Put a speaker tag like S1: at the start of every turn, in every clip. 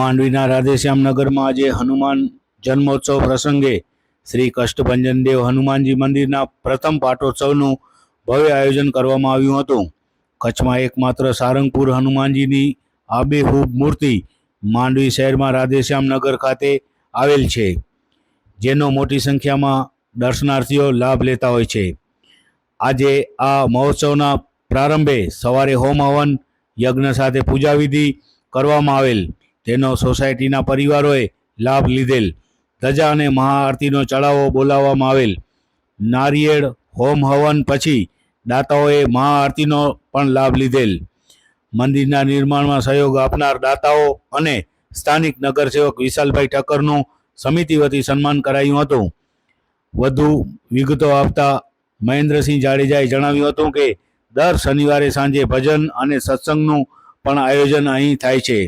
S1: માંડવીના રાધેશ્યામ નગરમાં આજે હનુમાન જન્મોત્સવ પ્રસંગે શ્રી કષ્ટભંજનદેવ હનુમાનજી મંદિરના પ્રથમ પાટોત્સવનું ભવ્ય આયોજન કરવામાં આવ્યું હતું. કચ્છમાં એકમાત્ર સારંગપુર હનુમાનજીની આબેહૂબ મૂર્તિ માંડવી શહેરમાં રાધેશ્યામ નગર ખાતે આવેલ છે, જેનો મોટી સંખ્યામાં દર્શનાર્થીઓ લાભ લેતા હોય છે. આજે આ મહોત્સવના પ્રારંભે સવારે હોમ હવન યજ્ઞ સાથે પૂજા વિધિ કરવામાં આવેલ. તેનો સોસાયટીના પરિવારોએ લાભ લીધેલ. ધજા અને મહાઆરતીનો ચડાવો બોલાવવામાં આવેલ. નારિયેળ, હોમ હવન પછી દાતાઓએ મહાઆરતીનો પણ લાભ લીધેલ. મંદિરના નિર્માણમાં સહયોગ આપનાર દાતાઓ અને સ્થાનિક નગરસેવક વિશાલભાઈ ઠક્કરનું સમિતિ વતી સન્માન કરાયું હતું. વધુ વિગતો આપતા મહેન્દ્રસિંહ જાડેજાએ જણાવ્યું હતું કે, દર શનિવારે સાંજે ભજન અને સત્સંગનું પણ આયોજન અહીં થાય છે.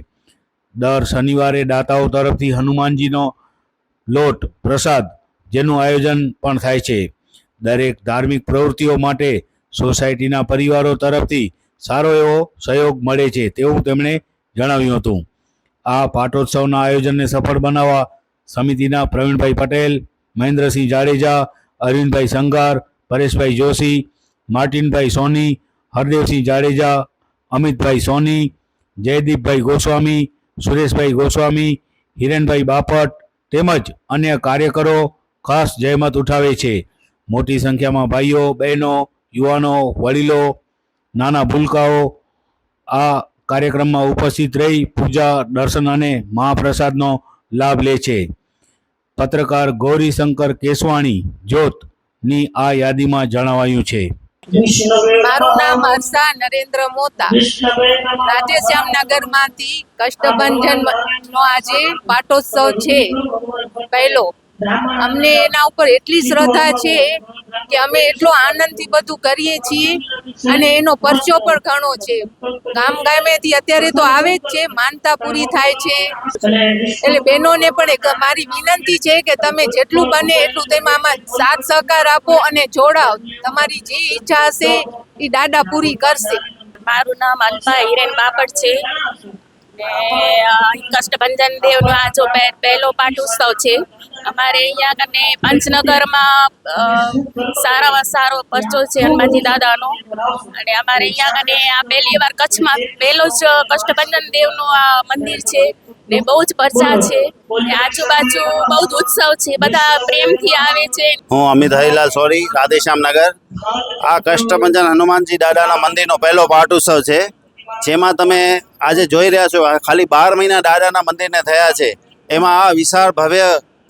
S1: દર શનિવારે દાતાઓ તરફથી હનુમાનજીનો લોટ, પ્રસાદ જેનું આયોજન પણ થાય છે. દરેક ધાર્મિક પ્રવૃત્તિઓ માટે સોસાયટીના પરિવારો તરફથી સારો એવો સહયોગ મળે છે તેવું તેમણે જણાવ્યું હતું. આ પાટોત્સવના આયોજનને સફળ બનાવવા સમિતિના પ્રવીણભાઈ પટેલ, મહેન્દ્રસિંહ જાડેજા, અરવિંદભાઈ સંગાર પરેશભાઈ જોશી, માર્ટિનભાઈ સોની, હરદેવસિંહ જાડેજા, અમિતભાઈ સોની, જયદીપભાઈ ગોસ્વામી સુરેશભાઈ ગોસ્વામી, હિરેનભાઈ બાપટ તેમજ અન્ય કાર્યકરો ખાસ જહેમત ઉઠાવે છે. મોટી સંખ્યામાં ભાઈઓ, બહેનો, યુવાનો, વડીલો, નાના ભૂલકાઓ આ કાર્યક્રમમાં ઉપસ્થિત રહી પૂજા, દર્શન અને મહાપ્રસાદનો લાભ લે છે. પત્રકાર ગૌરીશંકર કેસવાણી જ્યોતની આ યાદીમાં જણાવાયું છે.
S2: મારું નામ હર્ષા નરેન્દ્ર મોતા રાધેશ્યામનગરમાંથી કષ્ટભંજન નો આજે પાટોત્સવ છે. પહેલો અમને એના ઉપર એટલી શ્રદ્ધા છે કે અમે એટલો આનંદથી બધું કરીએ છીએ અને એનો પરચો પણ ઘણો છે. ગામ ગામેથી અત્યારે તો આવે જ છે માનતા પૂરી થાય છે. એટલે બહેનોને પણ એક મારી વિનંતી છે કે તમે જેટલું બને એટલું તેમાં આમાં સાથ સહકાર આપો અને જોડાઓ તમારી જે ઈચ્છા હશે એ દાદા પૂરી કરશે.
S3: મારું નામ અલ્પા હિરેન બાપટ છે. કષ્ટભંજન દેવનો આ જો પહેલો પાઠ ઉત્સવ છે. અમારે અહીંયા કને પંચનગરમાં સારામાં સારો પરચો છે હનુમાનજી દાદાનો. અને અમારે અહીંયા કને આ પહેલી વાર કચ્છમાં પહેલો જ કષ્ટભંજન દેવનું આ મંદિર છે ને બહુ જ પરચા છે. ને આજુબાજુ બહુ જ ઉત્સવ છે. બધા પ્રેમથી આવે છે.
S4: હું અમિત હરિલાલ, સોરી રાધેશ્યામનગર આ કષ્ટભંજન હનુમાનજી દાદાના મંદિરનો પહેલો પાઠ ઉત્સવ છે. જેમાં તમે આજે જોઈ રહ્યા છો ખાલી બાર મહિના દાદાના મંદિરને થયા છે. એમાં આ વિશાળ ભવ્ય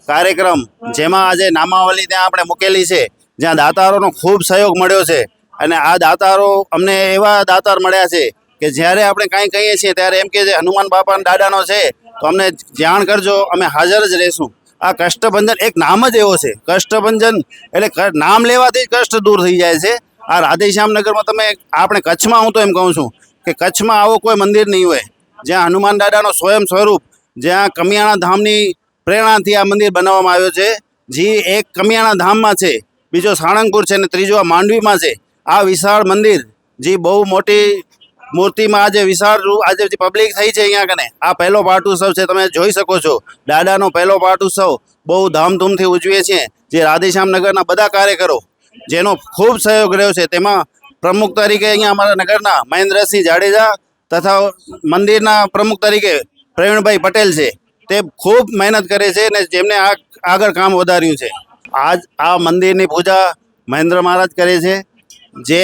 S4: કાર્યક્રમ, જેમાં આજે નામાવલી ત્યાં આપણે મૂકેલી છે, જ્યાં દાતારોનો ખૂબ સહયોગ મળ્યો છે. અને આ દાતારો, અમને એવા દાતાર મળ્યા છે કે જ્યારે આપણે કાંઈ કહીએ છીએ, ત્યારે એમ કે જે હનુમાન બાપાના દાદાનો છે. તો અમને જાણ કરજો, અમે હાજર જ રહીશું. આ કષ્ટભંજન એક નામ જ એવો છે. કષ્ટભંજન એટલે નામ લેવાથી કષ્ટ દૂર થઈ જાય છે. આ રાધેશ્યામનગરમાં તમે, આપણે કચ્છમાં હું તો એમ કહું છું કે કચ્છમાં આવો કોઈ મંદિર નહીં હોય. જ્યાં હનુમાન દાદાનો સ્વયં સ્વરૂપ, જ્યાં કમિયાણા ધામની પ્રેરણાથી આ મંદિર બનાવવામાં આવ્યો છે. જે એક કમિયાણા ધામમાં છે, બીજો સાળંગપુર છે અને ત્રીજો આ માંડવીમાં છે. આ વિશાળ મંદિર, જે બહુ મોટી મૂર્તિમાં આજે વિશાળ આજે પબ્લિક થઈ છે અહીંયા કને, આ પહેલો પાઠ ઉત્સવ છે, તમે જોઈ શકો છો. દાદાનો પહેલો પાઠ ઉત્સવ, બહુ ધામધૂમથી ઉજવીએ છીએ. જે રાધેશ્યામનગરના બધા કાર્યકરો, જેનો ખૂબ સહયોગ રહ્યો છે, તેમાં પ્રમુખ તરીકે અહીંયા અમારા નગરના મહેન્દ્રસિંહ જાડેજા તથા મંદિરના પ્રમુખ તરીકે પ્રવીણભાઈ પટેલ છે. તે ખૂબ મહેનત કરે છે અને જેમને આ આગળ કામ વધાર્યું છે. આજ આ મંદિરની પૂજા મહેન્દ્ર મહારાજ કરે છે. જે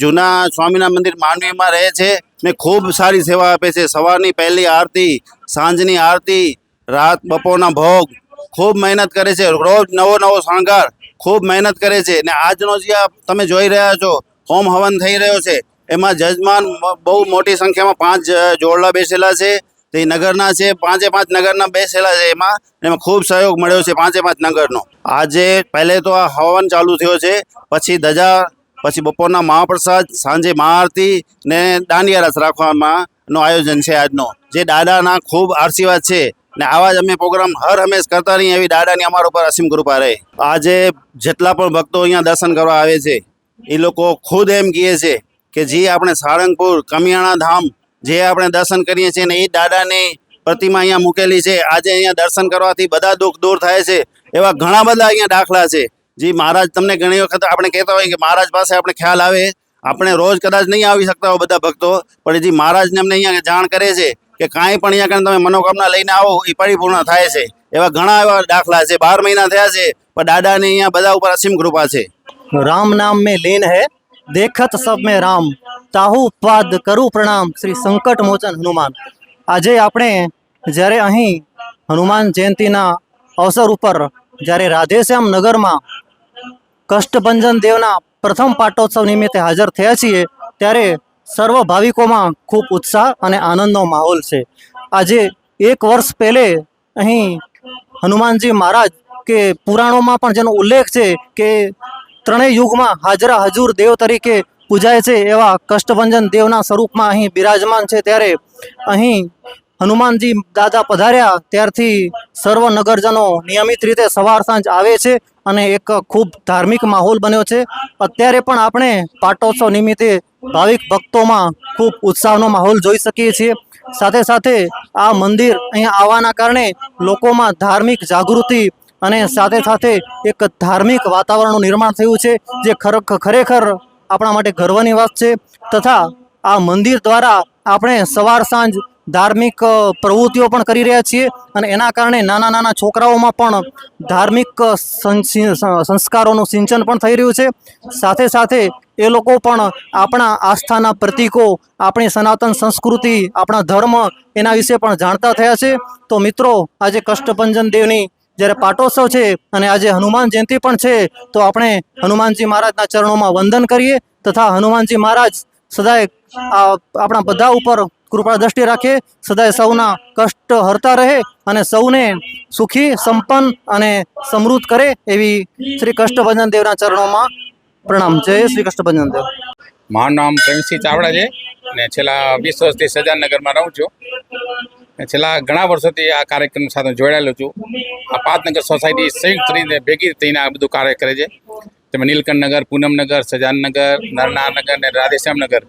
S4: જૂના સ્વામિના મંદિર માંડવીમાં રહે છે ને ખૂબ સારી સેવા આપે છે. સવારની પહેલી આરતી, સાંજની આરતી, રાત બપોરના ભોગ ખૂબ મહેનત કરે છે. રોજ નવો નવો શણગાર ખૂબ મહેનત કરે છે. ને આજનો જે તમે જોઈ રહ્યા છો હોમ હવન થઈ રહ્યો છે. એમાં જજમાન બહુ મોટી સંખ્યામાં પાંચ જોડલા બેસેલા છે. તે નગરના છે. પાંચે પાંચ નગરના બેસેલા છે એમાં. એમાં ખૂબ સહયોગ મળ્યો છે પાંચે પાંચ નગરનો. આજે પહેલે તો આ હવન ચાલુ થયો છે. પછી ધજા, પછી બપોરના મહાપ્રસાદ, સાંજે મહાઆરતી ને દાંડિયા રસ રાખવામાં નો આયોજન છે આજનો. જે દાદાના ખૂબ આશીર્વાદ છે ને આવા જ અમે પ્રોગ્રામ હર હંમેશ કરતા રહીએ એવી દાદાની અમારા ઉપર અસીમ કૃપા રહે. આજે જેટલા પણ ભક્તો અહીંયા દર્શન કરવા આવે છે એ લોકો ખુદ એમ કહે છે કે જે આપણે સાળંગપુર, કમિયાણા ધામ જે આપણે દર્શન કરીએ છીએ ને એ દાદાની પ્રતિમા અહીંયા મૂકેલી છે. આજે અહીંયા દર્શન કરવાથી બધા દુઃખ દૂર થાય છે. એવા ઘણા બધા અહીંયા દાખલા છે. જે મહારાજ, તમને ઘણી વખત આપણે કહેતા હોય કે મહારાજ પાસે આપણે ખ્યાલ આવે. આપણે રોજ કદાચ નહીં આવી શકતા હોય બધા ભક્તો, પણ જે મહારાજને અમને અહીંયા જાણ કરે છે કે કાંઈ પણ અહીંયા તમે મનોકામના લઈને આવો, એ પરિપૂર્ણ થાય છે. એવા ઘણા એવા દાખલા છે. બાર મહિના થયા છે, પણ દાદાની અહીંયા બધા ઉપર અસીમ કૃપા છે.
S5: राम नाम में लीन है देखत सब में राम તાહુ પાદ કરું પ્રણામ શ્રી સંકટ મોચન હનુમાન આજે આપણે જ્યારે અહીં હનુમાન જયંતિના અવસર ઉપર જ્યારે રાધેશ્યામ નગરમાં કષ્ટભંજન દેવના પ્રથમ પાટોત્સવ નિમિત્તે હાજર થયા છીએ ત્યારે સર્વ ભાવિકોમાં ખૂબ ઉત્સાહ અને આનંદનો માહોલ છે આજે એક વર્ષ પહેલે અહીં હનુમાનજી મહારાજ કે પુરાણોમાં પણ જેનો ઉલ્લેખ છે કે ત્રણેય યુગમાં હાજરા હજુર દેવ તરીકે પૂજાય છે એવા કષ્ટભંજન દેવના સ્વરૂપમાં અહીં બિરાજમાન છે. ત્યારે અહીં હનુમાનજી દાદા પધાર્યા. ત્યારથી સર્વ નગરજનો નિયમિત રીતે સવાર સાંજ આવે છે અને એક ખૂબ ધાર્મિક માહોલ બન્યો છે. અત્યારે પણ આપણે પાટોત્સવ નિમિત્તે ભાવિક ભક્તોમાં ખૂબ ઉત્સાહનો માહોલ જોઈ શકીએ છીએ. સાથે સાથે આ મંદિર અહીંયા આવવાના કારણે લોકોમાં ધાર્મિક જાગૃતિ અને સાથે સાથે એક ધાર્મિક વાતાવરણનું નિર્માણ થયું છે, જે ખરેખર આપણા માટે ગર્વની વાત છે. તથા આ મંદિર દ્વારા આપણે સવાર સાંજ ધાર્મિક પ્રવૃત્તિઓ પણ કરી રહ્યા છીએ અને એના કારણે નાના નાના છોકરાઓમાં પણ ધાર્મિક સંસ્કારોનું સિંચન પણ થઈ રહ્યું છે. સાથે સાથે એ લોકો પણ આપણા આસ્થાના પ્રતીકો, આપણી સનાતન સંસ્કૃતિ, આપણા ધર્મ એના વિશે પણ જાણતા થયા છે. તો મિત્રો, આજે કષ્ટભંજન દેવની જ્યારે પાટોત્સવ છે અને આજે હનુમાન જયંતિ પણ છે, તો આપણે હનુમાનજી મહારાજના ચરણોમાં વંદન કરીએ તથા હનુમાનજી મહારાજ સદાય આપણા બધા ઉપર કૃપા દ્રષ્ટિ રાખે સદાય સૌના કષ્ટ હરતા રહે અને સૌને સુખી, સંપન્ન અને સમૃદ્ધ કરે એવી શ્રી કષ્ટભંજન દેવના ચરણોમાં પ્રણામ. જય શ્રી કષ્ટભંજન દેવ.
S6: મારું નામ પ્રેમસિંહ ચાવડા છે અને છેલ્લા વીસ વર્ષથી સજાનગરમાં રહું છું. છેલ્લા ઘણા વર્ષોથી આ કાર્યક્રમ સાથે જોડાયેલો છું. આ પાટનગર સોસાયટી સંયુક્ત રીતે ભેગી થઈને આ બધું કાર્ય કરે છે. તેમાં નીલકંઠનગર પૂનમનગર સજાનનગર નરનારનગર અને રાધેશ્યામનગર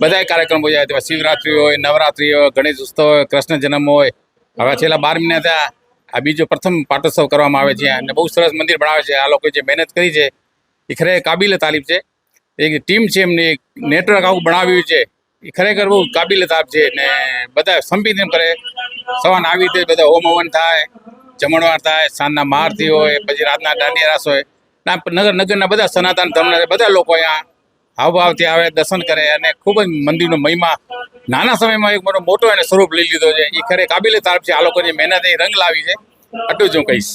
S6: બધા કાર્યક્રમો જાય તેમાં શિવરાત્રિ હોય, નવરાત્રિ હોય, ગણેશ ઉત્સવ હોય, કૃષ્ણ જન્મ હોય. હવે છેલ્લા બાર મહિના થયા. આ બીજો પ્રથમ પાટોત્સવ કરવામાં આવે છે. અને બહુ સરસ મંદિર બનાવે છે. આ લોકોએ જે મહેનત કરી છે, એ ખરેખર કાબિલે તાલીમ છે. એક ટીમ છે એમની, એક નેટવર્ક આવું બનાવ્યું છે. એ ખરેખર બહુ કાબિલે તાપ છે. ને બધા એમ કરે. સવાન આવી રીતે બધા હોમ હવન થાય. જમણવાર થાય સાંજના મહારતી હોય પછી રાતના દાંડિયા રાસ હોય. ના નગર નગરના બધા સનાતન ધર્મના બધા લોકો અહીંયા હાવભાવથી આવે દર્શન કરે અને ખૂબ જ મંદિરનો મહિમા. નાના સમયમાં એક મોટો મોટો એને સ્વરૂપ લઈ લીધો છે. એ ખરે કાબિલે તારીફ છે આ લોકોની મહેનત રંગ લાવી છે. આટલું જ હું કહીશ.